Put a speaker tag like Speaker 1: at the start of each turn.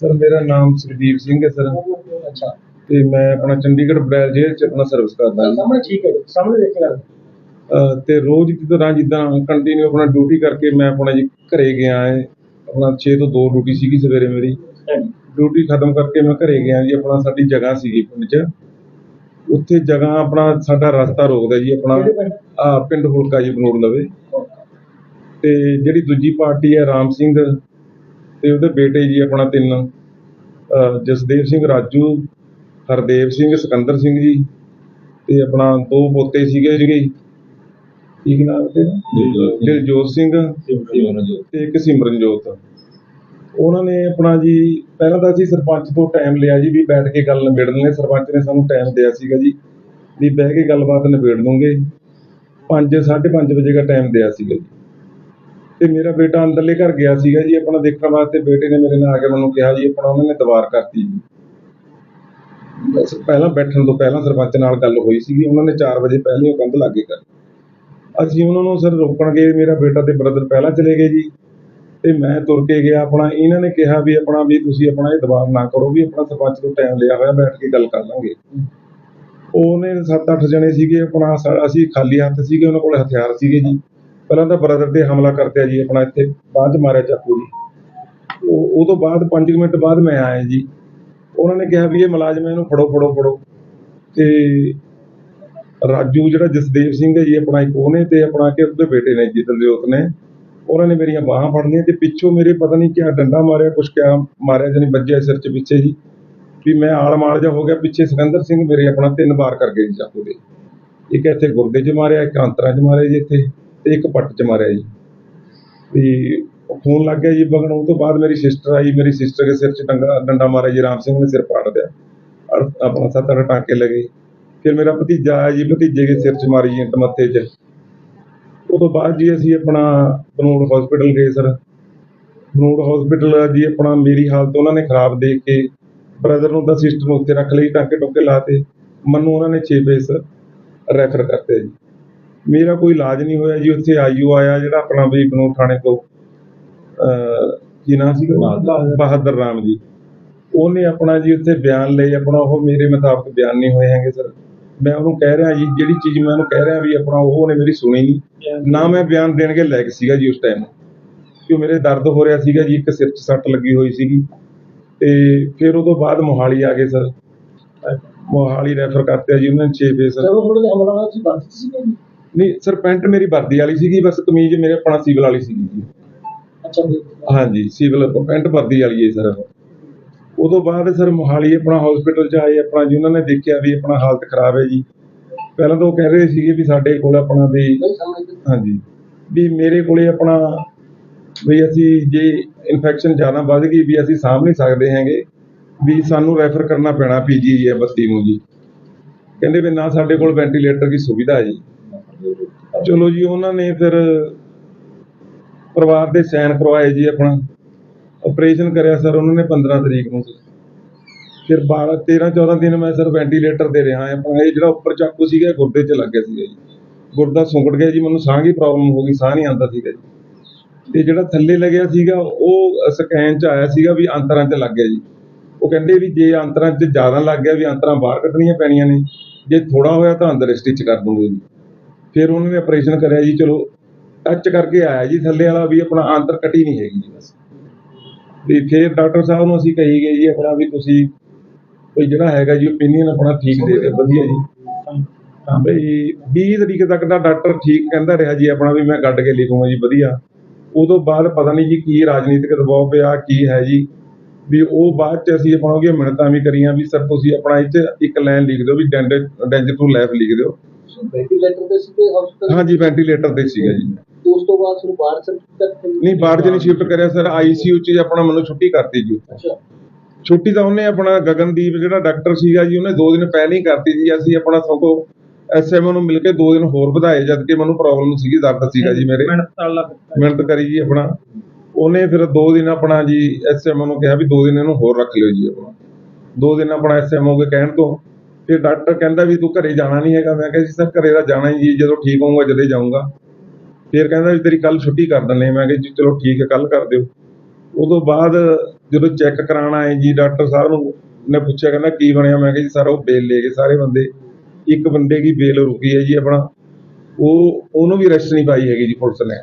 Speaker 1: Sir ਮੇਰਾ ਨਾਮ ਸੁਰਦੀਪ ਸਿੰਘ ਹੈ ਸਰ।
Speaker 2: ਅੱਛਾ।
Speaker 1: ਤੇ ਮੈਂ ਆਪਣਾ ਚੰਡੀਗੜ੍ਹ ਬਰੈਲ ਜੇਲ੍ਹ ਚ ਆਪਣਾ ਸਰਵਿਸ ਕਰਦਾ
Speaker 2: ਸਾਹਮਣੇ ਠੀਕ ਹੈ ਸਾਹਮਣੇ ਦੇਖ ਕੇ ਗੱਲ।
Speaker 1: ਤੇ ਰੋਜ਼ ਦੀ ਤਰ੍ਹਾਂ ਜਿੱਦਾਂ ਕੰਟੀਨਿਊ ਆਪਣਾ ਡਿਊਟੀ ਕਰਕੇ ਮੈਂ ਆਪਣਾ ਜੀ ਘਰੇ ਗਿਆ ਹੈ। ਆਪਣਾ 6 ਤੋਂ 2 ਡਿਊਟੀ ਸੀਗੀ ਸਵੇਰੇ ਮੇਰੀ। ਡਿਊਟੀ ਖਤਮ ਕਰਕੇ ਮੈਂ ਘਰੇ ਗਿਆ ਜੀ ਆਪਣਾ ਸਾਡੀ ਜਗ੍ਹਾ ਸੀਗੀ ਪਿੰਡ 'ਚ। ਉੱਥੇ ਜਗ੍ਹਾ ਆਪਣਾ ਸਾਡਾ ਰਸਤਾ ਰੋਕਦਾ ਜੀ ਆਪਣਾ
Speaker 2: ਪਿੰਡ?
Speaker 1: ਹੁਲਕਾ ਜੀ ਬਨੂੜ ਲਵੇ। ਤੇ ਜਿਹੜੀ ਦੂਜੀ ਪਾਰਟੀ ਹੈ ਰਾਮ ਸਿੰਘ ਤੇ ਉਹਦੇ ਬੇਟੇ ਜੀ ਆਪਣਾ ਤਿੰਨ ਜਸਦੇਵ ਸਿੰਘ ਰਾਜੂ ਹਰਦੇਵ ਸਿੰਘ ਸਿਕੰਦਰ ਸਿੰਘ ਜੀ ਤੇ ਆਪਣਾ ਦੋ ਪੋਤੇ ਸੀਗੇ ਜਿਹੜੇ। ਕੀ ਨਾਮ ਤੇ ਦਿਲਜੋਤ ਸਿੰਘ। ਤੇ ਇੱਕ ਸਿਮਰਨਜੋਤ। ਉਹਨਾਂ ਨੇ ਆਪਣਾ ਜੀ ਪਹਿਲਾਂ ਤਾਂ ਅਸੀਂ ਸਰਪੰਚ ਤੋਂ ਟਾਈਮ ਲਿਆ ਜੀ ਵੀ ਬੈਠ ਕੇ ਗੱਲ ਨਿਬੇੜ ਲੈਂਦੇ ਸਰਪੰਚ ਨੇ ਸਾਨੂੰ ਟਾਈਮ ਦਿਆ ਸੀਗਾ ਜੀ ਵੀ ਬਹਿ ਕੇ ਗੱਲਬਾਤ ਨਿਬੇੜ ਲੂੰਗੇ। 5 5:30 ਵਜੇ ਦਾ ਟਾਈਮ ਦਿਆ ਸੀਗਾ ਜੀ। ਤੇ ਮੇਰਾ ਬੇਟਾ ਅੰਦਰਲੇ ਘਰ ਗਿਆ ਸੀਗਾ ਜੀ, ਆਪਣਾ ਦੇਖਣ ਵਾਸਤੇ ਬੇਟੇ ਨੇ ਮੇਰੇ ਨਾਲ ਆ ਕੇ ਮੈਨੂੰ ਕਿਹਾ ਜੀ, ਆਪਣਾ ਉਹਨਾਂ ਨੇ ਦੀਵਾਰ ਕਰਤੀ ਜੀ। ਬਸ ਪਹਿਲਾਂ ਬੈਠਣ ਤੋਂ ਪਹਿਲਾਂ ਸਰਪੰਚ ਨਾਲ ਗੱਲ ਹੋਈ ਸੀਗੀ, ਉਹਨਾਂ ਨੇ 4 ਵਜੇ ਪਹਿਲਾਂ ਉਹ ਕੰਧ ਲਾਗੇ ਕਰ ਅਸੀਂ ਉਹਨਾਂ ਨੂੰ ਸਰ ਰੋਕਣ ਗਏ, ਮੇਰਾ ਬੇਟਾ ਤੇ ਬ੍ਰਦਰ ਪਹਿਲਾਂ ਚਲੇ ਗਏ ਜੀ। ਤੇ ਮੈਂ ਤੁਰ ਕੇ ਗਿਆ, ਆਪਣਾ ਇਹਨਾਂ ਨੇ ਕਿਹਾ ਵੀ ਆਪਣਾ ਵੀ ਤੁਸੀਂ ਆਪਣਾ ਇਹ ਦਬਾਅ ਨਾ ਕਰੋ, ਵੀ ਆਪਣਾ ਸਰਪੰਚ ਤੋਂ ਟਾਈਮ ਲਿਆ ਹੋਇਆ, ਬੈਠ ਕੇ ਗੱਲ ਕਰ ਲਾਂਗੇ। ਉਹਨੇ 7-8 ਜਣੇ ਸੀਗੇ, ਆਪਣਾ ਅਸੀਂ ਖਾਲੀ ਹੱਥ ਸੀਗੇ, ਉਹਨਾਂ ਕੋਲ ਹਥਿਆਰ ਸੀਗੇ ਜੀ। ਪਹਿਲਾਂ ਤਾਂ ਬ੍ਰਦਰ ਤੇ ਹਮਲਾ ਕਰਤੇ ਜੀ, ਆਪਣਾ ਇੱਥੇ ਬਾਅਦ ਚ ਮਾਰਿਆ ਚਾਕੂ ਜੀ। ਉਹ ਤੋਂ ਬਾਅਦ 5 ਮਿੰਟ ਬਾਅਦ ਮੈਂ ਆਇਆ ਜੀ। ਉਹਨਾਂ ਨੇ ਕਿਹਾ ਵੀ ਇਹ ਮੁਲਾਜ਼ਮ ਇਹਨੂੰ ਫੜੋ ਫੜੋ ਫੜੋ। ਤੇ ਰਾਜੂ ਜਿਹੜਾ ਜਸਦੇਵ ਸਿੰਘ ਹੈ ਜੀ, ਆਪਣਾ ਇੱਕ ਉਹਨੇ ਤੇ ਆਪਣਾ ਕਿ ਉਹਦੇ ਬੇਟੇ ਨੇ ਜੀ, ਦਲਜੋਤ ਨੇ। ਉਹਨਾਂ ਨੇ ਮੇਰੀਆਂ ਬਾਹਾਂ ਫੜ ਲਈਆਂ ਤੇ ਪਿੱਛੋਂ ਮੇਰੇ ਪਤਾ ਨਹੀਂ ਕਿਆ ਡੰਡਾ ਮਾਰਿਆ, ਕੁਛ ਕਿਆ ਮਾਰਿਆ ਜਾਨੀ ਵੱਜਿਆ ਸਿਰ 'ਚ ਪਿੱਛੇ ਜੀ। ਵੀ ਮੈਂ ਆਲ ਮਾਲ ਜਾ ਹੋ ਗਿਆ, ਪਿੱਛੇ ਸਿਕੰਦਰ ਸਿੰਘ ਮੇਰੇ ਆਪਣਾ ਤਿੰਨ ਵਾਰ ਕਰ ਗਏ ਜੀ ਚਾਕੂ ਦੇ ਇੱਕ ਇੱਥੇ ਗੁਰਦੇ 'ਚ ਮਾਰਿਆ, ਇੱਕ ਆਂਤਰਾਂ 'ਚ ਮਾਰਿਆ ਜੀ ਇੱਥੇ। ਤੇ ਇੱਕ ਪੱਟ 'ਚ ਮਾਰਿਆ ਜੀ। ਵੀ ਉਹ ਖੂਨ ਲੱਗ ਗਿਆ ਜੀ ਬਗਣ, ਉਹ ਤੋਂ ਬਾਅਦ ਮੇਰੀ ਸਿਸਟਰ ਆਈ, ਮੇਰੀ ਸਿਸਟਰ ਦੇ ਸਿਰ 'ਚ ਡੰਡਾ ਡੰਡਾ ਮਾਰਿਆ ਜੀ, ਰਾਮ ਸਿੰਘ ਨੇ ਸਿਰ ਪਾੜ ਦਿਆ ਔਰ ਆਪਣਾ ਸੱਤ ਅੱਠ ਟਾਂਕੇ ਲੱਗੇ। ਫਿਰ ਮੇਰਾ ਭਤੀਜਾ ਆਇਆ ਜੀ, ਭਤੀਜੇ ਦੇ ਸਿਰ 'ਚ ਮਾਰੀ ਜੀ, ਇੱਟ ਮੱਥੇ 'ਚ। ਉਹ ਤੋਂ ਬਾਅਦ ਜੀ ਅਸੀਂ ਆਪਣਾ ਬਨੂੜ ਹਸਪੀਟਲ ਗਏ ਸਰ ਬਨੂੜ ਹਸਪੀਟਲ ਜੀ ਆਪਣਾ ਮੇਰੀ ਹਾਲਤ ਉਹਨਾਂ ਨੇ ਖਰਾਬ ਦੇਖ ਕੇ ਬ੍ਰਦਰ ਨੂੰ ਤਾਂ ਸਿਸਟਰ ਨੂੰ ਉੱਤੇ ਰੱਖ ਲਈ, ਟਾਂਕੇ ਟੋਕੇ ਲਾਤੇ ਮੈਨੂੰ ਉਹਨਾਂ ਨੇ 6 ਬੇਸ ਰੈਫਰ ਕਰਤੇ ਜੀ। ਮੇਰਾ ਕੋਈ ਇਲਾਜ ਨਹੀਂ ਹੋਇਆ ਜੀ ਉੱਥੇ ਆਈਯੂ ਆਇਆ ਜਿਹੜਾ ਆਪਣਾ ਵੀ ਬਨੂੜ ਥਾਣੇ ਤੋਂ ਕੀ ਨਾਮ ਸੀ ਬਹਾਦਰ। ਰਾਮ ਜੀ। ਉਹਨੇ ਆਪਣਾ ਜੀ ਉੱਥੇ ਬਿਆਨ ਲਏ ਆਪਣਾ ਉਹ ਮੇਰੇ ਮੁਤਾਬਕ ਬਿਆਨ ਨਹੀਂ ਹੋਏ ਹੈਗੇ ਸਰ। ਮੈਂ ਉਹਨੂੰ ਕਹਿ ਰਿਹਾ ਜੀ ਜਿਹੜੀ ਚੀਜ਼ ਮੈਂ ਉਹਨੂੰ ਕਹਿ ਰਿਹਾ ਵੀ ਆਪਣਾ ਉਹ ਉਹਨੇ ਮੇਰੀ ਸੁਣੀ ਨਹੀਂ। ਨਾ ਮੈਂ ਬਿਆਨ ਦੇਣ ਕੇ ਲਾਇਕ ਸੀਗਾ ਜੀ ਉਸ ਟਾਈਮ ਕਿਉਂ ਮੇਰੇ ਦਰਦ ਹੋ ਰਿਹਾ ਸੀਗਾ ਜੀ ਇੱਕ ਸਿਰ 'ਚ ਸੱਟ ਲੱਗੀ ਹੋਈ ਸੀਗੀ। ਤੇ ਫਿਰ ਉਹ ਤੋਂ ਬਾਅਦ ਮੋਹਾਲੀ ਆ ਗਏ ਸਰ। ਮੋਹਾਲੀ ਰੈਫਰ ਕਰਤੇ ਜੀ ਉਹਨਾਂ ਨੇ 6 ਫੇਸ
Speaker 2: ਜਦੋਂ ਤੁਹਾਡੇ ਤੇ ਹਮਲਾ ਹੋਇਆ ਸੀ ਬੰਦ ਸੀ
Speaker 1: ਨਹੀਂ ਸਰ ਪੈਂਟ ਮੇਰੀ ਵਰਦੀ ਵਾਲੀ ਸੀਗੀ ਬਸ ਕਮੀਜ਼ ਮੇਰੇ ਆਪਣਾ ਸਿਵਲ ਵਾਲੀ ਸੀਗੀ ਜੀ।
Speaker 2: ਅੱਛਾ ਜੀ।
Speaker 1: ਹਾਂਜੀ ਸਿਵਲ ਪੈਂਟ ਵਰਦੀ ਵਾਲੀ ਹੈ ਸਰ। ਉਦੋਂ ਬਾਅਦ ਸਰ ਮੋਹਾਲੀ ਆਪਣਾ ਹਸਪੀਟਲ ਚ ਆਏ ਆਪਣਾ ਜੀ ਉਹਨਾਂ ਨੇ ਦੇਖਿਆ ਵੀ ਆਪਣਾ ਹਾਲਤ ਖਰਾਬ ਹੈ ਜੀ। ਪਹਿਲਾਂ ਤਾਂ ਉਹ ਕਹਿ ਰਹੇ ਸੀਗੇ ਵੀ ਸਾਡੇ ਕੋਲ ਆਪਣਾ ਵੀ ਹਾਂਜੀ ਵੀ ਮੇਰੇ ਕੋਲੇ ਆਪਣਾ ਵੀ ਅਸੀਂ ਜੇ ਇਨਫੈਕਸ਼ਨ ਜ਼ਿਆਦਾ ਵੱਧ ਗਈ ਵੀ ਅਸੀਂ ਸਾਂਭ ਨਹੀਂ ਸਕਦੇ ਹੈਗੇ ਵੀ ਸਾਨੂੰ ਰੈਫਰ ਕਰਨਾ ਪੈਣਾ ਪੀਜੀ ਹੈ ਬੱਤੀ ਨੂੰ ਜੀ। ਕਹਿੰਦੇ ਵੀ ਨਾ ਸਾਡੇ ਕੋਲ ਵੈਂਟੀਲੇਟਰ ਦੀ ਸੁਵਿਧਾ ਹੈ ਜੀ। ਚਲੋ ਜੀ, ਉਹਨਾਂ ਨੇ ਫਿਰ ਪਰਿਵਾਰ ਦੇ ਸੈਨ ਕਰਵਾਏ ਜੀ ਆਪਣਾ। ਆਪਰੇਸ਼ਨ ਕਰਿਆ ਸਰ, ਉਹਨਾਂ ਨੇ 15 ਤਰੀਕ ਨੂੰ। ਫਿਰ 12 13 14 ਦਿਨ ਮੈਂ ਸਰ ਵੈਂਟੀਲੇਟਰ ਦੇ ਰਿਹਾ ਹਾਂ। ਆਪਣਾ ਇਹ ਜਿਹੜਾ ਉੱਪਰ ਚਾਕੂ ਸੀਗਾ, ਇਹ ਗੁਰਦੇ 'ਚ ਲੱਗ ਗਿਆ ਸੀਗਾ ਜੀ। ਗੁਰਦਾ ਸੁੰਗੜ ਗਿਆ ਜੀ, ਮੈਨੂੰ ਸਾਹ ਦੀ ਪ੍ਰੋਬਲਮ ਹੋ ਗਈ, ਸਾਹ ਨਹੀਂ ਆਉਂਦਾ ਸੀਗਾ ਜੀ। ਤੇ ਜਿਹੜਾ ਥੱਲੇ ਲੱਗਿਆ ਸੀਗਾ, ਉਹ ਸਕੈਨ 'ਚ ਆਇਆ ਸੀਗਾ ਵੀ ਅੰਤਰਾਂ 'ਚ ਲੱਗ ਗਿਆ ਜੀ। ਉਹ ਕਹਿੰਦੇ ਵੀ ਜੇ ਅੰਤਰਾਂ 'ਚ ਜ਼ਿਆਦਾ ਲੱਗ ਗਿਆ, ਵੀ ਅੰਤਰਾਂ ਬਾਹਰ ਕੱਢਣੀਆਂ ਪੈਣੀਆਂ ਨੇ, ਜੇ ਥੋੜਾ ਹੋਇਆ ਤਾਂ ਅੰਦਰ ਸਟਿਚ ਕਰ ਦੂੰਗੇ ਜੀ। ਫਿਰ ਉਹਨਾਂ ਨੇ ਆਪਰੇਸ਼ਨ ਕਰਿਆ ਜੀ, ਚਲੋ ਟੱਚ ਕਰਕੇ ਆਇਆ ਜੀ ਥੱਲੇ ਵਾਲਾ ਵੀ ਆਪਣਾ ਅੰਤਰ ਕੱਟੀ ਨਹੀਂ ਹੈਗੀ ਜੀ ਬਸ। ਵੀ ਫਿਰ ਡਾਕਟਰ ਸਾਹਿਬ ਨੂੰ ਅਸੀਂ ਕਹੀ ਗਏ ਜੀ, ਆਪਣਾ ਵੀ ਤੁਸੀਂ ਕੋਈ ਜਿਹੜਾ ਹੈਗਾ ਜੀ ਓਪੀਨੀਅਨ ਆਪਣਾ ਠੀਕ ਦੇ ਦਿਓ, ਵਧੀਆ ਜੀ। ਬਈ 20 ਤਰੀਕ ਤੱਕ ਦਾ ਡਾਕਟਰ ਠੀਕ ਕਹਿੰਦਾ ਰਿਹਾ ਜੀ, ਆਪਣਾ ਵੀ ਮੈਂ ਕੱਢ ਕੇ ਲਿਖੂੰਗਾ ਜੀ, ਵਧੀਆ। ਉਦੋਂ ਬਾਅਦ ਪਤਾ ਨਹੀਂ ਜੀ ਕੀ ਰਾਜਨੀਤਿਕ ਦਬਾਅ ਪਿਆ, ਕੀ ਹੈ ਜੀ। ਵੀ ਉਹ ਬਾਅਦ ਚ ਅਸੀਂ ਆਪਣਾ ਉਹਦੀਆਂ ਮਿਹਨਤਾਂ ਵੀ ਕਰੀਆਂ, ਵੀ ਸਰ ਤੁਸੀਂ ਆਪਣਾ ਇਹ 'ਚ ਇੱਕ ਲਾਈਨ ਲਿਖ ਦਿਓ, ਵੀ ਡੈਂਜ ਡੈਂਜ ਟੂ ਲਾਈਫ ਲਿਖ ਦਿਓ।
Speaker 2: ਵੈਂਟੀਲੇਟਰ ਤੇ ਸੀ ਤੇ ਹਸਪੀਟਲ
Speaker 1: ਹਾਂਜੀ ਵੈਂਟੀਲੇਟਰ ਤੇ ਸੀਗਾ ਜੀ।
Speaker 2: ਤੇ ਉਸ ਤੋਂ ਬਾਅਦ ਤੁਹਾਨੂੰ ਬਾਹਰ ਸਰ ਤੱਕ
Speaker 1: ਨਹੀਂ ਬਾਹਰ ਨਹੀਂ ਸ਼ਿਫਟ ਕਰਿਆ ਸਰ ਆਈਸੀਯੂ ਚ ਆਪਣਾ ਮੈਨੂੰ ਛੁੱਟੀ ਕਰਤੀ ਜੀ
Speaker 2: ਅੱਛਾ।
Speaker 1: ਛੁੱਟੀ ਤਾਂ ਉਹਨੇ ਆਪਣਾ ਗਗਨਦੀਪ ਜਿਹੜਾ ਡਾਕਟਰ ਸੀਗਾ ਜੀ ਉਹਨੇ 2 ਦਿਨ ਪਹਿਲਾਂ ਹੀ ਕਰਤੀ ਜੀ। ਅਸੀਂ ਆਪਣਾ ਸਗੋਂ ਐਸਐਮਓ ਨੂੰ ਮਿਲ ਕੇ 2 ਦਿਨ ਹੋਰ ਵਧਾਏ ਜਦ ਕਿ ਮੈਨੂੰ ਪ੍ਰੋਬਲਮ ਸੀਗੀ ਦਰਦ ਸੀਗਾ ਜੀ ਮੇਰੇ।
Speaker 2: ਮਿਹਨਤ
Speaker 1: ਕਰੀ ਜੀ ਆਪਣਾ। ਉਹਨੇ ਫਿਰ 2 ਦਿਨ ਆਪਣਾ ਜੀ ਐਸਐਮਓ ਨੂੰ ਕਿਹਾ ਵੀ 2 ਦਿਨ ਇਹਨੂੰ ਹੋਰ ਰੱਖ ਲਿਓ ਜੀ ਆਪਣਾ। 2 ਦਿਨ ਆਪਣਾ ਐਸਐਮਓ ਦੇ ਕਹਿਣ ਤੋਂ ਤੇ ਡਾਕਟਰ ਕਹਿੰਦਾ ਵੀ ਤੂੰ ਘਰੇ ਜਾਣਾ ਨਹੀਂ ਹੈਗਾ। ਮੈਂ ਕਿਹਾ ਜੀ ਸਰ, ਘਰੇ ਤਾਂ ਜਾਣਾ ਹੀ ਜੀ ਜਦੋਂ ਠੀਕ ਹੋਊਗਾ ਜਦੇ ਜਾਊਂਗਾ। ਫਿਰ ਕਹਿੰਦਾ ਵੀ ਤੇਰੀ ਕੱਲ ਛੁੱਟੀ ਕਰ ਦਿੰਦੇ ਮੈਂ ਕਿਹਾ ਜੀ ਚਲੋ ਠੀਕ ਹੈ ਕੱਲ ਕਰ ਦਿਓ। ਉਦੋਂ ਬਾਅਦ ਜਦੋਂ ਚੈੱਕ ਕਰਾਣਾ ਹੈ ਜੀ, ਡਾਕਟਰ ਸਾਹਿਬ ਨੂੰ ਨੇ ਪੁੱਛਿਆ, ਕਹਿੰਦਾ ਕੀ ਬਣਿਆ? ਮੈਂ ਕਿਹਾ ਜੀ ਸਰ, ਉਹ ਬੇਲ ਲੈ ਗਏ ਸਾਰੇ ਬੰਦੇ। ਇੱਕ ਬੰਦੇ ਦੀ ਬੇਲ ਰੁਕੀ ਹੈ ਜੀ ਆਪਣਾ। ਉਹ, ਉਹਨੂੰ ਵੀ ਰੈਸਟ ਨਹੀਂ ਪਾਈ ਹੈਗੀ ਜੀ ਪੁਲਿਸ ਨੇ।